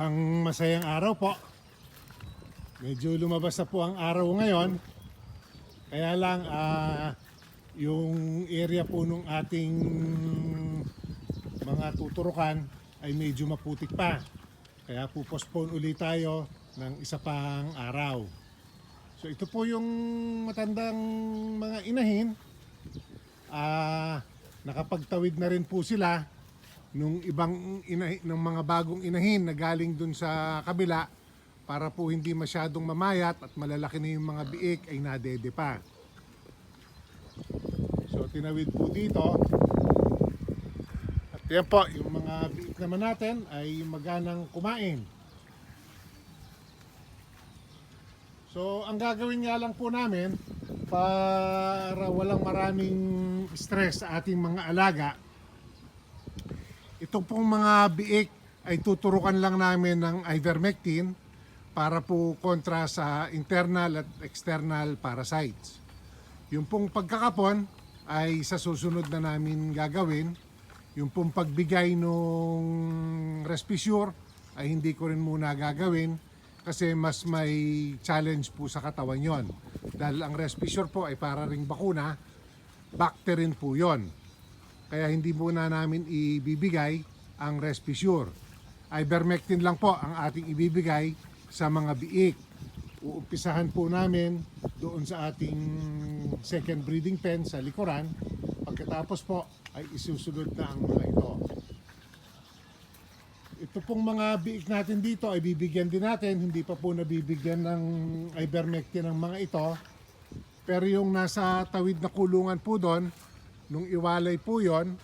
Isang masayang araw po. Medyo lumabas na po ang araw ngayon. Kaya lang, ah, yung area po nung ating mga tuturukan ay medyo maputik pa. Kaya po postpone ulit tayo ng isa pang araw. So ito po yung matandang mga inahin. Ah, nakapagtawid na rin po sila nung ibang inahi, ng mga bagong inahin na galing dun sa kabila para po hindi masyadong mamayat at malalaki na yung mga biik ay nadede pa. So tinawid po dito. At yan po, yung mga biik naman natin ay maganang kumain. So ang gagawin nga lang po namin para walang maraming stress sa ating mga alaga, Itong pong mga biik ay tuturukan lang namin ng ivermectin para po kontra sa internal at external parasites. Yung pong pagkakapon ay sa susunod na namin gagawin. Yung pong pagbigay nung Respisure ay hindi ko rin muna gagawin kasi mas may challenge po sa katawan yon. Dahil ang Respisure po ay para ring bakuna, bacterin po yon. Kaya hindi muna namin ibibigay ang Respisure. Ivermectin lang po ang ating ibibigay sa mga biik. Uumpisahan po namin doon sa ating second breeding pen sa likuran. Pagkatapos po ay isusunod na ang mga ito. Ito pong mga biik natin dito ay bibigyan din natin. Hindi pa po nabibigyan ng ivermectin ng mga ito. Pero yung nasa tawid na kulungan po doon, nung iwalay po yon,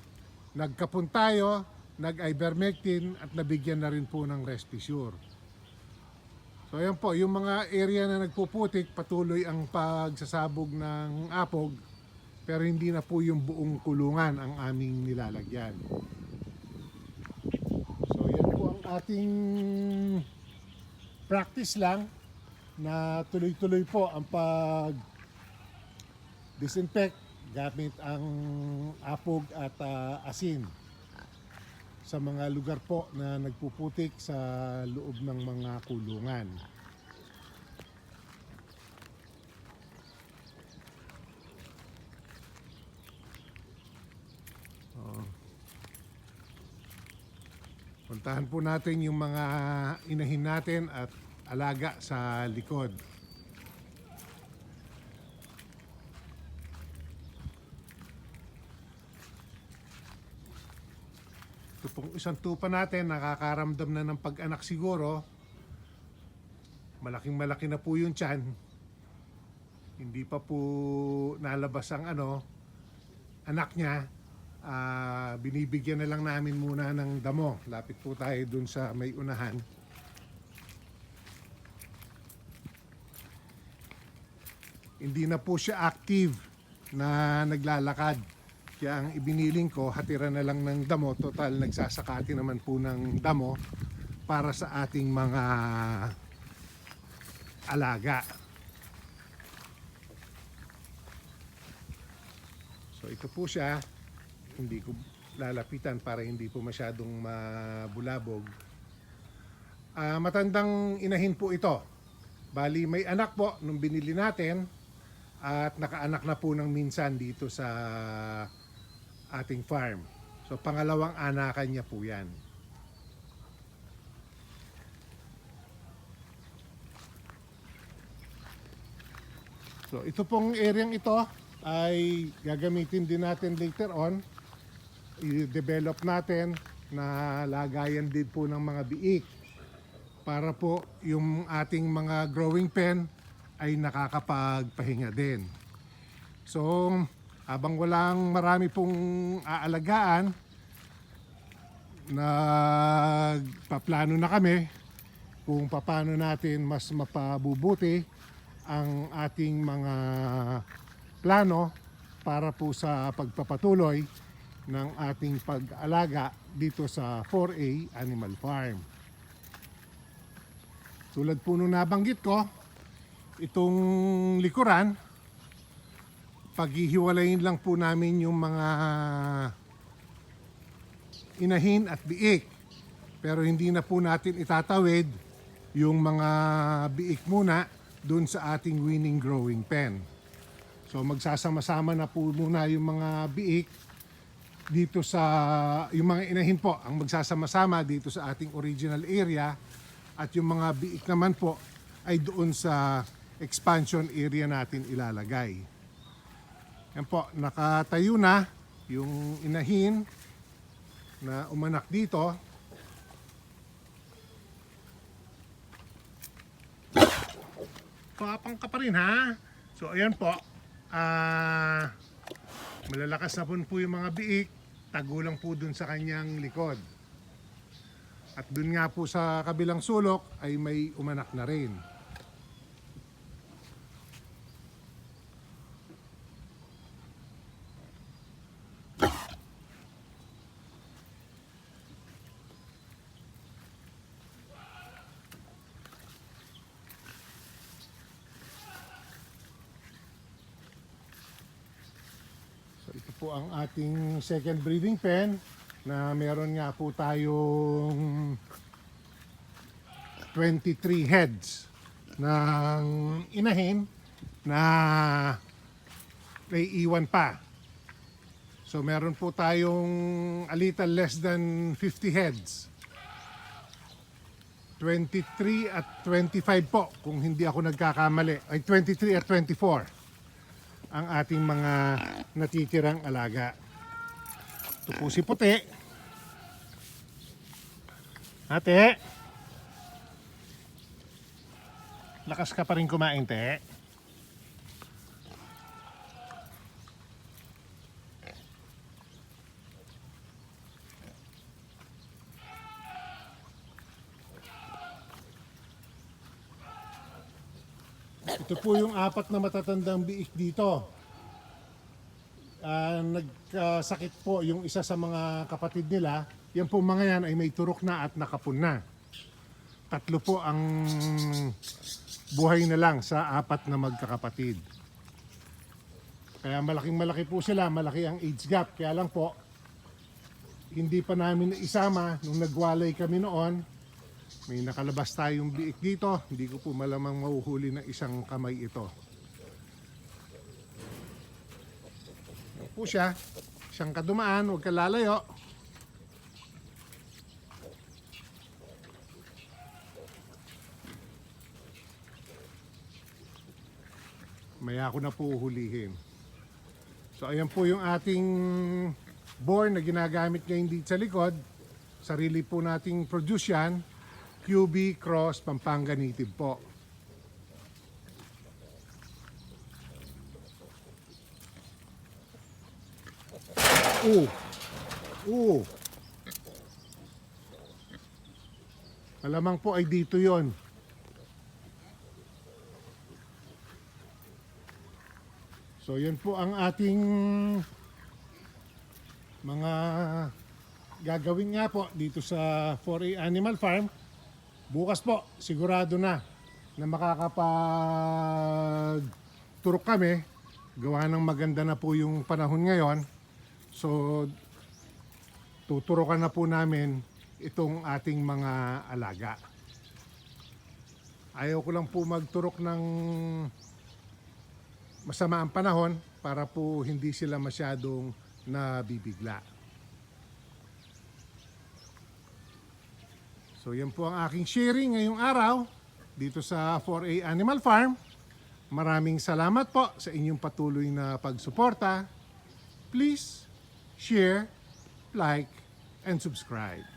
nagkapon tayo, nag-ivermectin at nabigyan na rin po ng Respisure. So ayan po, yung mga area na nagpuputik, patuloy ang pagsasabog ng apog, pero hindi na po yung buong kulungan ang aming nilalagyan. So yan po ang ating practice lang na tuloy-tuloy po ang pag disinfect gamit ang apog at ah, asin sa mga lugar po na nagpuputik sa loob ng mga kulungan. Oh. Puntahan po natin yung mga inahin natin at alaga sa likod. Ito pong isang tupa natin, nakakaramdam na ng pag-anak siguro. Malaking malaki na po yung tiyan. Hindi pa po nalabas ang ano, anak niya. Ah, binibigyan na lang namin muna ng damo. Lapit po tayo dun sa may unahan. Hindi na po siya active na naglalakad. Kaya ang ibiniling ko, hatira na lang ng damo. Total, nagsasakati naman po ng damo para sa ating mga alaga. So ito po siya. Hindi ko lalapitan para hindi po masyadong mabulabog. Ah, matandang inahin po ito. Bali, may anak po nung binili natin at nakaanak na po ng minsan dito sa ating farm. So pangalawang anakan niya po yan. So ito pong area ito ay gagamitin din natin later on. I-develop natin na lagayan din po ng mga biik para po yung ating mga growing pen ay nakakapagpahinga din. So, habang walang marami pong aalagaan, nagpaplano na kami kung paano natin mas mapabubuti ang ating mga plano para po sa pagpapatuloy ng ating pag-alaga dito sa 4A Animal Farm. Tulad po nung nabanggit ko, itong likuran, paghihiwalayin lang po namin yung mga inahin at biik. Pero hindi na po natin itatawid yung mga biik muna dun sa ating winning growing pen. So magsasama-sama na po muna yung mga biik dito sa yung mga inahin po ang magsasama-sama dito sa ating original area at yung mga biik naman po ay doon sa expansion area natin ilalagay. Yan po, nakatayo na yung inahin na umanak dito. Papang ka pa rin ha. So ayan po. Ah malalakas na po, po yung mga biik. Tagulang po dun sa kanyang likod. At dun nga po sa kabilang sulok ay may umanak na rin. Po ang ating second breeding pen na meron nga po tayong 23 heads ng inahin na may iwan pa. So meron po tayong a little less than 50 heads. 23 at 25 po kung hindi ako nagkakamali. Ay 23 at 24 ang ating mga natitirang alaga. Ito po si Puti. Ate. Lakas ka pa rin kumain, te. Ito po yung apat na matatandang biik dito. Ah, nagkasakit po yung isa sa mga kapatid nila. Yan po mga yan ay may turok na at nakapun na. Tatlo po ang buhay na lang sa apat na magkakapatid. Kaya malaking malaki po sila, malaki ang age gap. Kaya lang po, hindi pa namin isama nung nagwalay kami noon. May nakalabas tayong biik dito. Hindi ko po malamang mahuhuli ng isang kamay ito. Yan po siya. Siyang kadumaan, huwag ka lalayo. Maya ko na po hulihin. So ayan po yung ating born na ginagamit ngayon dito sa likod. Sarili po nating produce yan. QB Cross Pampanga Native po. Oo. Oo. Malamang po ay dito yon. So yan po ang ating mga gagawin nga po dito sa 4A Animal Farm. Bukas po, sigurado na na makakapag turok kami. Gawa ng maganda na po yung panahon ngayon. So, tuturokan na po namin itong ating mga alaga. Ayaw ko lang po magturok ng masama ang panahon para po hindi sila masyadong nabibigla. So yan po ang aking sharing ngayong araw dito sa 4A Animal Farm. Maraming salamat po sa inyong patuloy na pagsuporta. Please share, like, and subscribe.